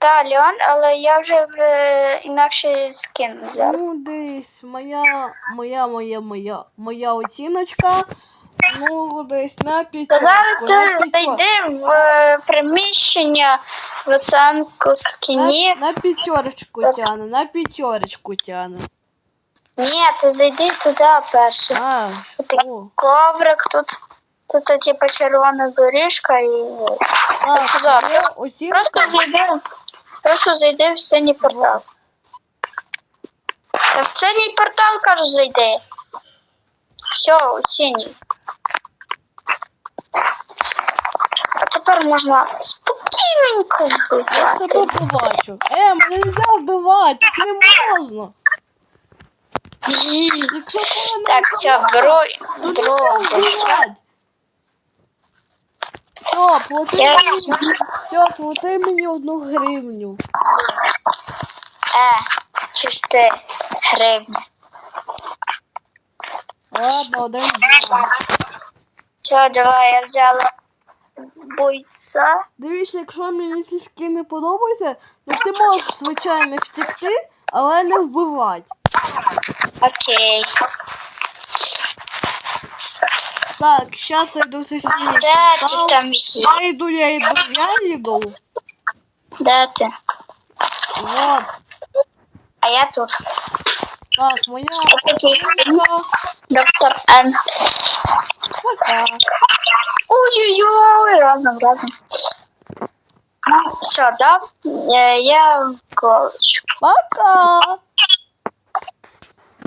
Та, Леон, але я вже в е, інакший скин взяв. Ну, десь моя, моя, моя, моя, моя оціночка. Ну, десь на Та зараз на ти зайди в е, приміщення в оцінку На, на п'ятерочку тяне, на п'ятерочку тяне. Ні, ти зайди туди перше. А, Такий о. коврик тут. Тут типу червона доріжка і. Так, туди. моя оцінка. Просто зайди. Просто зайди в синій портал. В синій портал кажу зайди. Все, оцінюй. А тепер можна спокійненько Я себе вбивати. побачу. Е, мене не вбивати, так не можна. Якщо коли Так, все, беру то вбивати. Все, плати мені, все, плати мені одну гривню. Е, чисти гривні. Ладно, один взяла. Все, давай, я взяла бойця. Дивіться, якщо мені ці скини подобаються, ну ти можеш, звичайно, втекти, але не вбивати. Окей. Так, зараз я йду в цей синій Де ти портал. там є? Я йду, я йду, я йду. Де ти? Вот. А я тут. Так, моя Такий оцінка. доктор Н. Пока. Ой-ой-ой, разом, разом. Ну, все, да? Е, Я в колочку. Пока.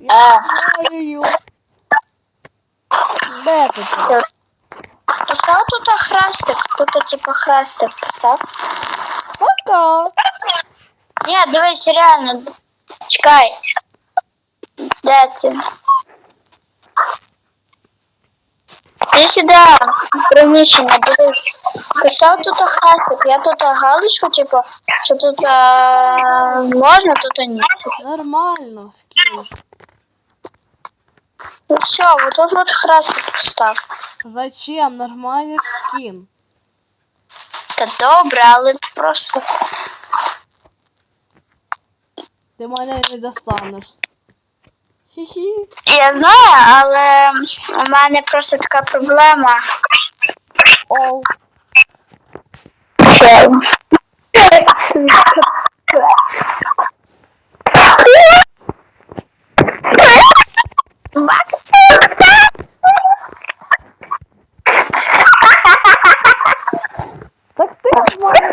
Е, Я знаю. Де там? все. Постав тут хрестик, тут типу хрестик постав. Пока. Ні, дивись, реально. Чекай. Де ти? Ти сюди, приміщення, дивись. Постав тут хрестик, я тут галочку, типу, що тут е, можна, тут ні. Нормально, скін. Ну все, вот тут вот красный постав. Зачем? Нормальний скін. Та добре, але просто. Ты мене не достанеш. Хі-хі. Я знаю, але у мене просто така проблема. Оу. Ба!